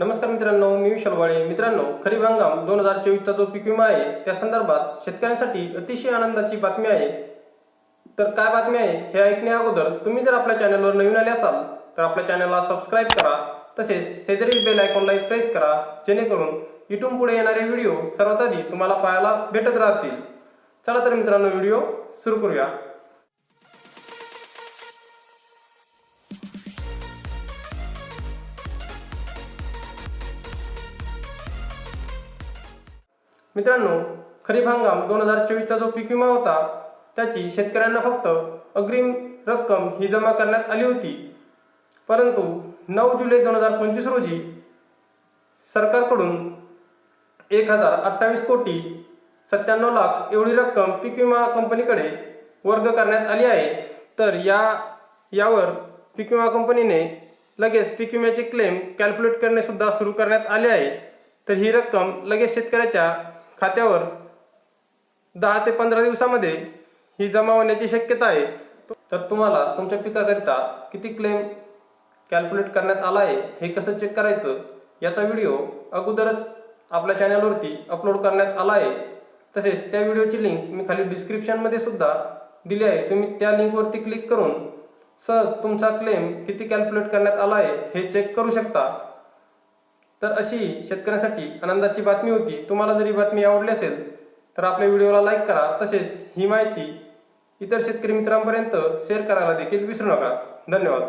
नमस्कार मित्रांनो मी विशाल वाळे. मित्रांनो खरीप हंगाम दोन हजार चोवीसचा जो पीक विमा आहे त्या संदर्भात शेतकऱ्यांसाठी अतिशय आनंदाची बातमी आहे. तर काय बातमी आहे हे ऐकण्या अगोदर तुम्ही जर आपल्या चॅनलवर नवीन आले असाल तर आपल्या चॅनलला सबस्क्राईब करा तसेच शेजारील बेल आयकॉनला प्रेस करा जेणेकरून इथून पुढे येणारे व्हिडिओ सर्वात आधी तुम्हाला पाहायला भेटत राहतील. चला तर मित्रांनो व्हिडिओ सुरू करूया. मित्रांनो खरीप हंगाम दोन हजार चोवीसचा जो पीक विमा होता त्याची शेतकऱ्यांना फक्त अग्रिम रक्कम ही जमा करण्यात आली होती. परंतु नऊ जुलै दोन हजार पंचवीस रोजी सरकारकडून एक हजार अठ्ठावीस कोटी सत्त्याण्णव लाख एवढी रक्कम पीक विमा कंपनीकडे वर्ग करण्यात आली आहे. तर या यावर पीक विमा कंपनीने लगेच पीक विम्याचे क्लेम कॅल्क्युलेट करणे सुद्धा सुरू करण्यात आले आहे. तर ही रक्कम लगेच शेतकऱ्याच्या खात्यावर दहा ते पंधरा दिवसामध्ये ही जमा होण्याची शक्यता आहे. तर तुम्हाला तुमच्या पिकाकरिता किती क्लेम कॅल्क्युलेट करण्यात आला आहे हे कसं चेक करायचं याचा व्हिडिओ अगोदरच आपल्या चॅनलवरती अपलोड करण्यात आला आहे. तसेच त्या व्हिडिओची लिंक मी खाली डिस्क्रिप्शनमध्ये सुद्धा दिली आहे. तुम्ही त्या लिंकवरती क्लिक करून सहज तुमचा क्लेम किती कॅल्क्युलेट करण्यात आला आहे हे चेक करू शकता. तर अशी शेतकऱ्यांसाठी आनंदाची बातमी होती. तुम्हाला जर ही बातमी आवडली असेल तर आपल्या व्हिडिओला लाईक करा. तसेच ही माहिती इतर शेतकरी मित्रांपर्यंत शेअर करायला देखील विसरू नका. धन्यवाद.